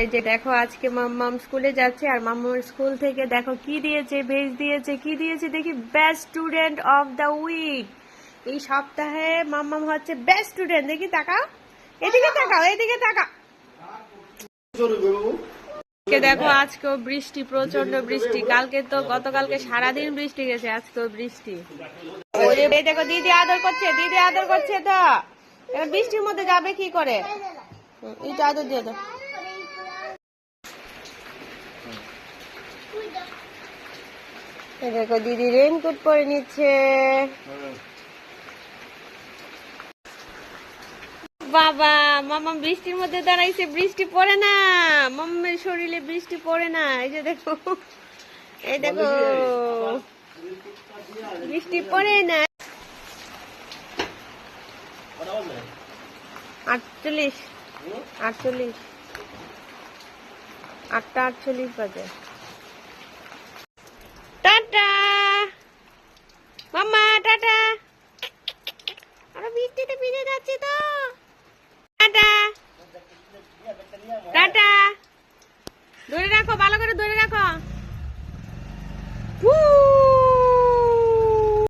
এই যে দেখো, আজকে মাম্মাম স্কুলে যাচ্ছে আর মাম্মার স্কুল থেকে দেখো কি দিয়েছে ভেজ দিয়েছে, কি দিয়েছে দেখি best student of the week এই সপ্তাহে মাম্মাম হচ্ছে বেস্ট স্টুডেন্ট দেখি তাকাও। এদিকে তাকাও এদিকে তাকাও। দেখো, আজকেও বৃষ্টি প্রচণ্ড বৃষ্টি। কালকে তো, গতকালকে সারাদিন বৃষ্টি গেছে, আজকেও বৃষ্টি। দেখো, দিদি আদর করছে, দিদি আদর করছে তো। এখন বৃষ্টির মধ্যে যাবে কি করে? এইটা আদর দিয়ে দাও। দেখো দিদি রেনকোট পরে নিচ্ছে। বাবা মামা বৃষ্টির মধ্যে দাঁড়াইছে বৃষ্টি পড়ে না। মাম্মের শরীরে বৃষ্টি পড়ে না। এই যে দেখো এই দেখো। বৃষ্টি পড়ে না। আটচল্লিশ। আটচল্লিশ। আটটা আটচল্লিশ বাজে টাটা মাম্মা টাটা। আমরা বৃষ্টিতে ভিজে যাচ্ছি তো। টাটা। টাটা। ধরে রাখো ভালো করে ধরে রাখো।